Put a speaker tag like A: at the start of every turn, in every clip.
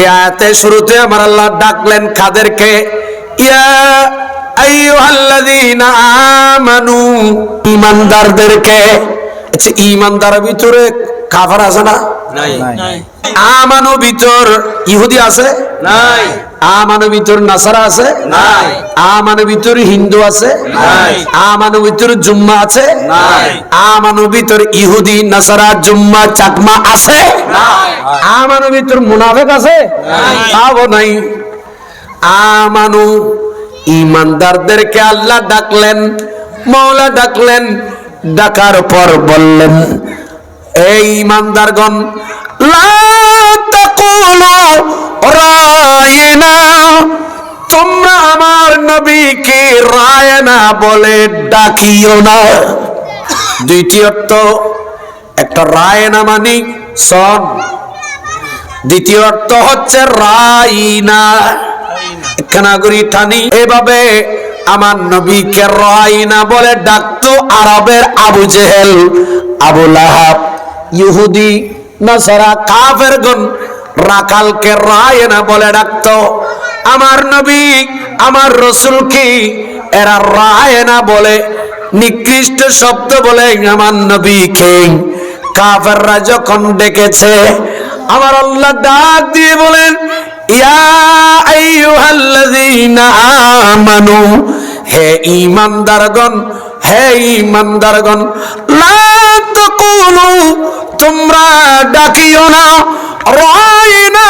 A: এই আয়াতে শুরুতে আমার আল্লাহ ডাকলেন কাদেরকে ইয়া আইয়ুহাল্লাযীনা আমানু ঈমানদারদেরকে। আচ্ছা ঈমানদারের ভিতরে কাফার আছে না?
B: নাই।
A: আমানু ভিতর ইহুদি আছে?
B: নাই।
A: আমানু ভিতর নাসারা আছে?
B: নাই।
A: আমানু ভিতর হিন্দু আছে?
B: নাই।
A: আমানু ভিতর জুম্মা আছে?
B: নাই।
A: আমানু ভিতর ইহুদি নাসারা জুম্মা চাকমা আছে?
B: নাই।
A: ভিতর মুনাফেক আছে। তাও নাই আমানু ইমানদারদেরকে আল্লাহ ডাকলেন, মৌলা ডাকলেন, ডাকার পর বললেন, এই ইমানদারগণ তোমরা আমার নবীকে রায়না বলে ডাকিও না দ্বিতীয়ত, একটা রায়না মানে সন দ্বিতীয় অর্থ হচ্ছে রাইনা। কানাগরি টানি এভাবে আমার নবীকে রাইনা বলে ডাকতো আরবের আবু জেহেল, আবু লাহাব, ইহুদি, নাসারা কাফের গন রাকালকে রায়না বলে ডাকতো। আমার নবী, আমার রসুলকে এরা রায়না বলে, নিকৃষ্ট শব্দ বলে আমার নবীকে। কাফেররা যখন ডেকেছে আমার আল্লাহ ডাক দিয়ে বলেন, ইয়া আইয়ুহাল্লাযীনা আমানু, হে ঈমানদারগণ হে ঈমানদারগণ তোমরা ডাকিও না রায়না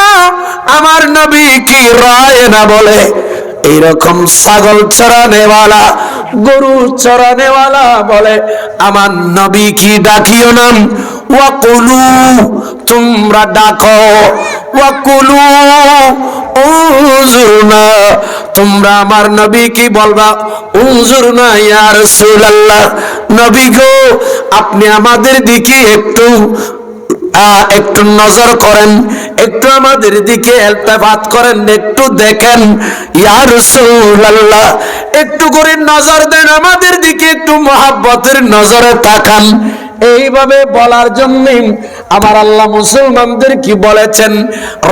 A: আমার নবী কি রায়না বলে। এইরকম ছাগল চড়ানেওয়ালা গরু চড়ানেওয়ালা বলে, আমার নবী কি ডাকিও নাম ওয়াকুলু তোমরা ডাকো, ওয়াকুলু উজুরনা তোমরা আমার নবী কি বলবা? উজুরনা ইয়া রাসূলুল্লাহ, নবী গো, আপনি আমাদের দিকে একটু একটু নজর করেন, একটু আমাদের দিকে এলতেফাত করেন, একটু দেখেন, ইয়া রাসূলুল্লাহ, একটু করে নজর দেন, আমাদের দিকে একটু মহাব্বতের নজরে তাকান। এইভাবে বলার জন্য আমার আল্লাহ মুসলমানদের কি বলেছেন?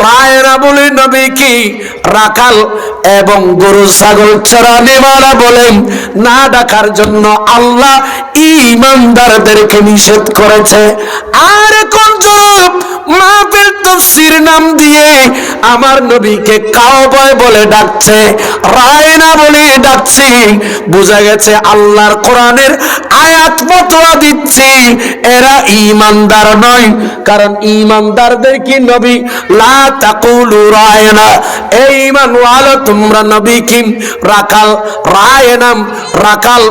A: রায়রা বলে নবী কি? রাখাল এবং গরু, ছাগল চড়ানেওয়ালা বলেন, না ডাকার জন্য আল্লাহ ইমানদারদেরকে নিষেধ করেছে। আর কোন মাহফিল তফসির নাম দিয়ে আমার নবীকে কাউবয় বলে ডাকছে। রায়না বলে ডাকছি। বোঝা গেছে আল্লাহর কোরআনের আয়াত দিচ্ছি। এরা ইমানদার নয়, কারণ ইমানদারদের কি নবী? লা তাকুলু রায়না। এই ইমান ওয়ালো, তোমরা নবী কি রাকাল রায়নাম রাকাল,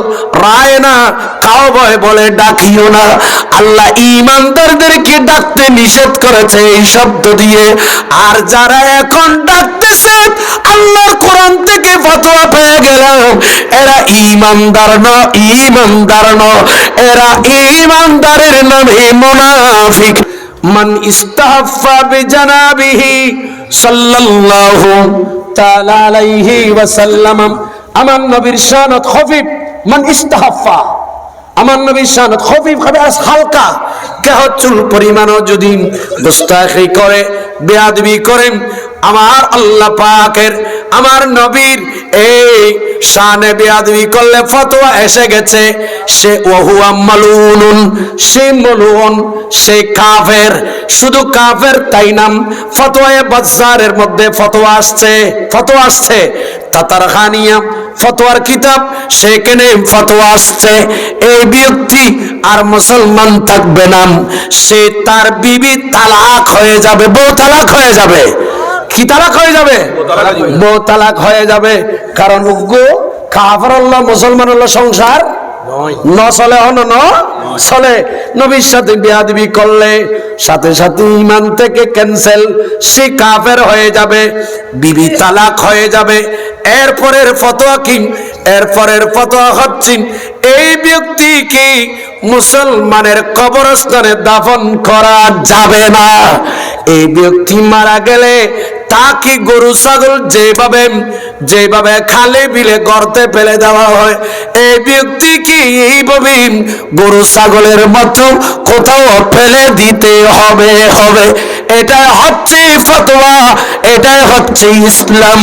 A: রায়না। কাউবয় বলে ডাকিও না। আল্লাহ ইমানদারদেরকে ডাকতে নিষেধ করেছে এই শব্দ দিয়ে? আর যারা এখন ডাকতেছে, আল্লাহর কোরআন থেকে ফতোয়া পেয়ে গেল এরা ইমানদার ন ইমানদার ন এরা ইমানদারের নামে মুনাফিক। মান সাল্লাল্লাহু তাআলা আলাইহি আমার নবীর শানত খফিফ, মান ইস্তাহফা। আমার নবী শানত খফিফ খাবে আস হালকা। কেহ চুল পরিমাণও যদি গুস্তাখি করে, বেয়াদবি করেন আমার আল্লাহ পাকের, আমার নবীর এই শানে বেয়াদবি করলে ফতোয়া এসে গেছে। সে ওহুয়া মালুনুন সে মলুন সে কাফের। শুধু কাফের তাই নাম। ফতোয়ায়ে বাজারের মধ্যে ফতোয়া আসছে ফতোয়া আসছে। তাতার খানিয়া ফতোয়ার কিতাব, সেখানে ফতোয়া আসছে। এই ব্যক্তি আর মুসলমান থাকবে না। সে তার বিবি তালাক হয়ে যাবে, বউ তালাক হয়ে যাবে। কি তালাক হয়ে যাবে? বউ তালাক হয়ে যাবে। কারণ উগ্র কাফর আল্লাহ মুসলমান হলো সংসার ন চলে হন ন চলে। নবীর সাথে বিয়াদবি করলে সাথে সাথে ইমান থেকে ক্যান্সেল সে কাফের হয়ে যাবে বিবি তালাক হয়ে যাবে। এরপরের ফতোয়া কি? এরপরের ফতোয়া হচ্ছে এই ব্যক্তি কি মুসলমানের কবরস্থানে দাফন করা যাবে না। এই ব্যক্তি মারা গেলে তাকে গরু, ছাগল যেভাবে যেভাবে খালে বিলে গর্তে ফেলে দেওয়া হয়, এই ব্যক্তি কি এইভাবে গরু, ছাগলের মতো কোথাও ফেলে দিতে হবে হবে। এটাই হচ্ছে ফতোয়া, এটাই হচ্ছে ইসলাম।